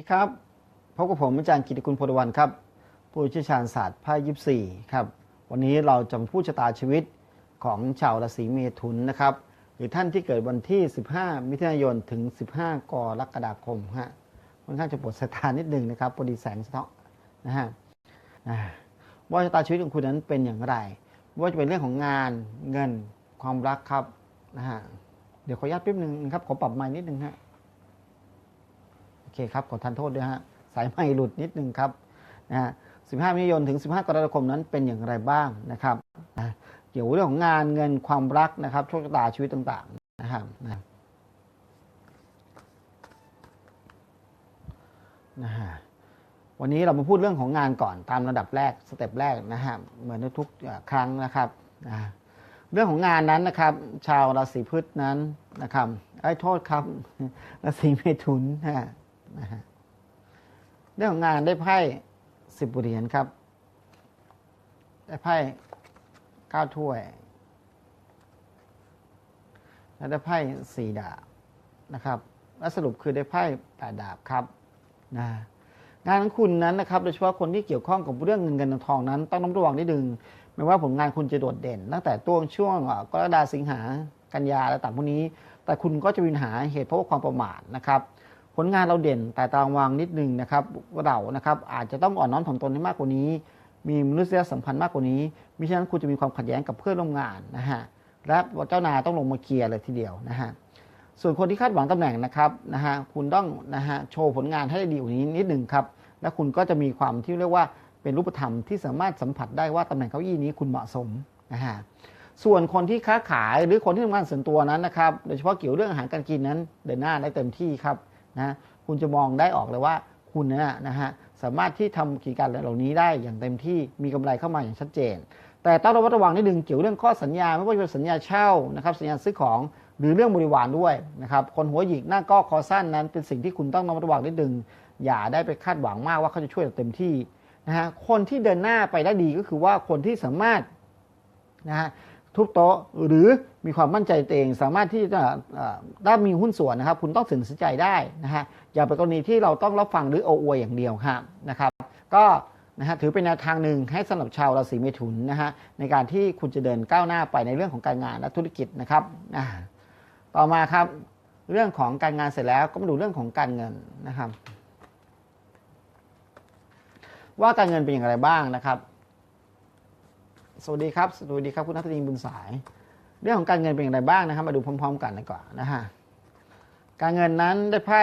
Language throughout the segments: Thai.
สวัสดีครับพบกับผมอาจารย์กิติคุณพลวันครับ ผู้เชี่ยวชาญศาสตร์ไพ่ยิปซีครับ วันนี้เราจะพูดชะตาชีวิตของชาวราศีเมถุนนะครับ หรือท่านที่เกิดวันที่ 15 มิถุนายนถึง 15 กรกฎาคมฮะค่อนข้างจะปวดสายตานิดหนึ่งนะครับพอดีแสงสะท้อนนะฮะว่าชะตาชีวิตของคุณนั้นเป็นอย่างไร ว่าจะเป็นเรื่องของงานเงินความรักครับนะฮะเดี๋ยวขออนุญาตแป๊บนึงนะครับขอปรับไมค์นิดนึงฮะ อเคครับ ขอทานโทษด้วยฮะ สายไม่หลุดนิดนึงครับนะฮะ15มิถุนายนถึง 15 กรกฎาคมนั้นเป็นอย่างไรบ้างนะครับนะเกี่ยวกับเรื่องของงานเงินความรักนะครับโชคชะตาชีวิตต่างๆนะครับนะนะฮะวันนี้เรามาพูดเรื่องของงานก่อนตามระดับแรกสเต็ปแรกนะฮะเหมือนทุกครั้งนะครับนะเรื่องของงานนั้นนะครับ ชาวราศีพฤษนั้นนะครับไอ้โทษครับราศีเมถุนนะฮะ นะฮะเรื่องงานได้ไพ่สิบเหรียญครับ ได้ไพ่เก้าถ้วย และได้ไพ่สี่ดาบนะครับ และสรุปคือได้ไพ่แปดดาบครับนะงานของคุณนั้นนะครับโดยเฉพาะคนที่เกี่ยวข้องกับเรื่องเงินเงินทองนั้น ต้องระมัดระวังนิดนึงไม่ว่าผลงานคุณจะโดดเด่น ตั้งแต่ตัวช่วงเอ่อกรกฎาสิงหากันยาและต่างพวกนี้ แต่คุณก็จะมีปัญหาเหตุเพราะว่าความประมาทนะครับ ผลงานเราเด่นแต่ตารางวางนิดนึงนะครับเรานะครับ อาจจะต้องอ่อนน้อมถ่อมตนให้มากกว่านี้ มีมนุษยสัมพันธ์มากกว่านี้มิฉะนั้นคุณจะมีความขัดแย้งกับเพื่อนร่วมงานนะฮะและเจ้านายต้องลงมาเคลียร์เลยทีเดียวนะฮะส่วนคนที่คาดหวังตำแหน่งนะครับนะฮะคุณต้องนะฮะโชว์ผลงานให้ได้ดีกว่านี้นิดหนึ่งครับและคุณก็จะมีความที่เรียกว่าเป็นรูปธรรมที่สามารถสัมผัสได้ว่าตำแหน่งเก้าอี้นี้คุณเหมาะสมนะฮะส่วนคนที่ค้าขายหรือคนที่ทำงานส่วนตัวนั้นนะครับ โดยเฉพาะเกี่ยวเรื่องอาหารการกินนั้นเดินหน้าได้เต็มที่ครับ นะคุณจะมองได้ออกเลยว่าคุณนะนะฮะสามารถที่ทำกิจการเหล่านี้ได้อย่างเต็มที่มีกำไรเข้ามาอย่างชัดเจน แต่ต้องระมัดระวังนิดนึงเกี่ยวเรื่องข้อสัญญาไม่ว่าจะเป็นสัญญาเช่านะครับสัญญาซื้อของหรือเรื่องบริวารด้วยนะครับคนหัวหยิกหน้าก้อคอสั้นนั้น เป็นสิ่งที่คุณต้องระมัดระวังนิดนึงอย่าได้ไปคาดหวังมากว่าเขาจะช่วยเต็มที่นะฮะคนที่เดินหน้าไปได้ดีก็คือว่าคนที่สามารถนะฮะ ทุบโต๊ะหรือมีความมั่นใจตัวเอง สามารถที่จะเอ่อได้มีหุ้นส่วนนะครับ คุณต้องตัดสินใจได้นะฮะอย่าเป็นกรณีที่เราต้องรับฟังหรือโออวยอย่างเดียวครับนะครับ ก็นะฮะถือเป็นแนวทางหนึ่งให้สำหรับชาวราศีเมถุนนะฮะในการที่คุณจะเดินก้าวหน้าไปในเรื่องของการงานและธุรกิจนะครับต่อมาครับเรื่องของการงานเสร็จแล้วก็มาดูเรื่องของการเงินนะครับ ว่าการเงินเป็นอย่างไรบ้างนะครับ สวัสดีครับ สวัสดีครับคุณนัทนีบุญสาย เรื่องของการเงินเป็นอย่างไรบ้างนะครับ มาดูพร้อม ๆ กันดีกว่านะฮะ การเงินนั้นได้ไพ่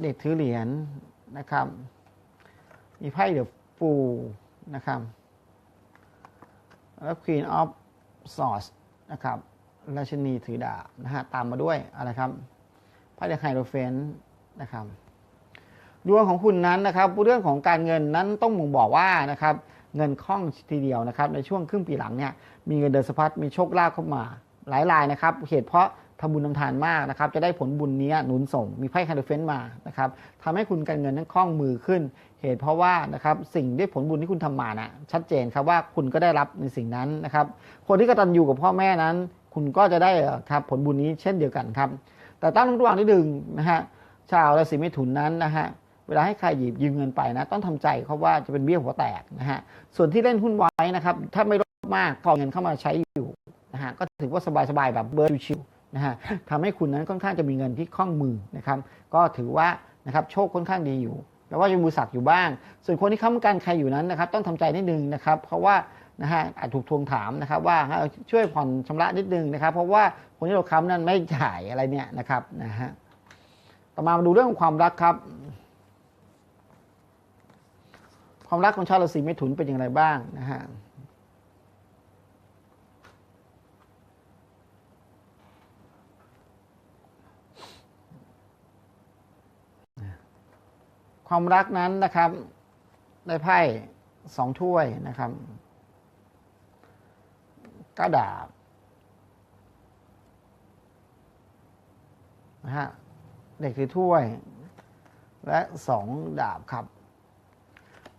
เด็กถือเหรียญนะครับ มีไพ่เดือะฟูนะครับ แล้ว Queen of Swords นะครับราชินีถือดาบนะฮะ ตามมาด้วยอะไรครับ ไพ่เดอะไฮโดรเฟนนะครับ ดวงของคุณนั้นนะครับเรื่องของการเงินนั้นต้องมองบอกว่านะครับเงินคล่องทีเดียวนะครับในช่วงครึ่งปีหลังเนี่ยมีเงินเดือนสะพัดมีโชคลาภเข้ามาหลายรายนะครับเหตุเพราะทำบุญทำทานมากนะครับจะได้ผลบุญนี้หนุนส่ง มีไพ่คาร์ดเฟนมานะครับทำให้คุณการเงินนั้นคล่องมือขึ้น เหตุเพราะว่านะครับสิ่งด้ผลบุญที่คุณทำมานะชัดเจนครับว่าคุณก็ได้รับในสิ่งนั้นนะครับคนที่กตัญญูกับพ่อแม่นั้น คุณก็จะได้ครับผลบุญนี้เช่นเดียวกันครับ แต่ต้องระวังนิดนึงนะฮะชาวราศีเมถุนนั้นนะฮะ เวลาให้ใครหยิบยืมเงินไปนะต้องทำใจเขาว่าจะเป็นเบี้ยหัวแตกนะฮะส่วนที่เล่นหุ้นไว้นะครับถ้าไม่รอบมากพอเงินเข้ามาใช้อยู่นะฮะก็ถือว่าสบายๆแบบเบอร์ชิวๆนะฮะทำให้คุณนั้นค่อนข้างจะมีเงินที่คล่องมือนะครับก็ถือว่านะครับโชคค่อนข้างดีอยู่แปลว่ายังมือสักอยู่บ้าง ส่วนคนที่ค้ำกันใครอยู่นั้นนะครับต้องทำใจนิดนึงนะครับเพราะว่านะฮะอาจถูกทวงถามนะครับว่าช่วยผ่อนชำระนิดนึงนะครับ เพราะว่าคนที่เราค้ำนั้นไม่จ่ายอะไรเนี่ยนะครับนะฮะต่อมามาดูเรื่องของความรักครับ ความรักของชาวราศีเมถุนเป็นอย่างไรบ้างนะฮะความรักนั้นนะครับ ได้ไพ่สองถ้วยนะครับก้าดาบนะฮะเด็กถือถ้วย และสองดาบครับ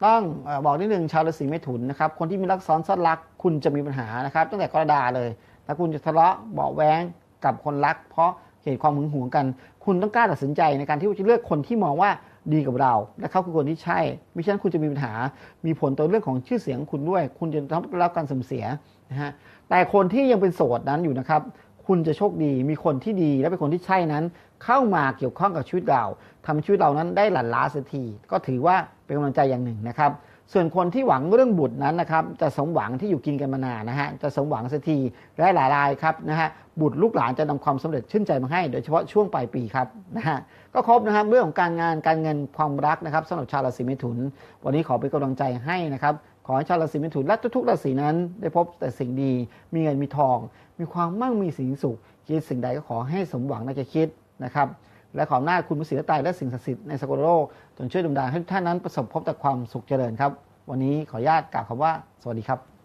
ต้องอบอกนิดนึงชาวราศีเมถุนนะครับคนที่มีรักซ้อนซ่อนรักคุณจะมีปัญหานะครับ ตั้งแต่กรกฎาเลยถ้าคุณจะทะเลาะเบาะแว้งกับคนรัก เพราะเหตุความหึงหวงกัน คุณต้องกล้าตัดสินใจในการที่จะเลือกคนที่มองว่าดีกับเรา และเขาคือคนที่ใช่ไม่เช่นนคุณจะมีปัญหา มีผลต่อเรื่องของชื่อเสียงคุณด้วย คุณจะต้องรับการเสื่อมเสียนะฮะแต่คนที่ยังเป็นโสดนั้นอยู่นะครับ คุณจะโชคดีมีคนที่ดีและเป็นคนที่ใช่นั้น เข้ามาเกี่ยวข้องกับชีวิตเราทำให้ชีวิตเรานั้นได้หลั่นล้าสียทีก็ถือว่าเป็นกำลังใจอย่างหนึ่งนะครับ ส่วนคนที่หวังเรื่องบุตรนั้นนะครับจะสมหวังที่อยู่กินกันมานานนะฮะจะสมหวังสียทีและหลายรายครับนะฮะบุตรลูกหลานจะนำความสำเร็จชื่นใจมาให้ โดยเฉพาะช่วงปลายปีครับนะฮะก็ครบนะครับเรื่องของการงานการเงินความรักนะครับสำหรับชาวราศีเมถุน วันนี้ขอเป็นกำลังใจให้นะครับ ขอให้ชาวราศีเมถุนและทุกๆราศีนั้น ได้พบแต่สิ่งดี มีเงินมีทอง มีความมั่งมีสิ่งสุข คิดสิ่งใดก็ขอให้สมหวังในใจคิดนะครับ และขอหน้าคุณพระศรีตายและสิ่งศักดิ์สิทธิ์ในสกลโลกจงช่วยดลดาลให้ทุกท่านนั้นประสบพบแต่ความสุขเจริญครับ วันนี้ขออนุญาตกล่าวคำว่า สวัสดีครับ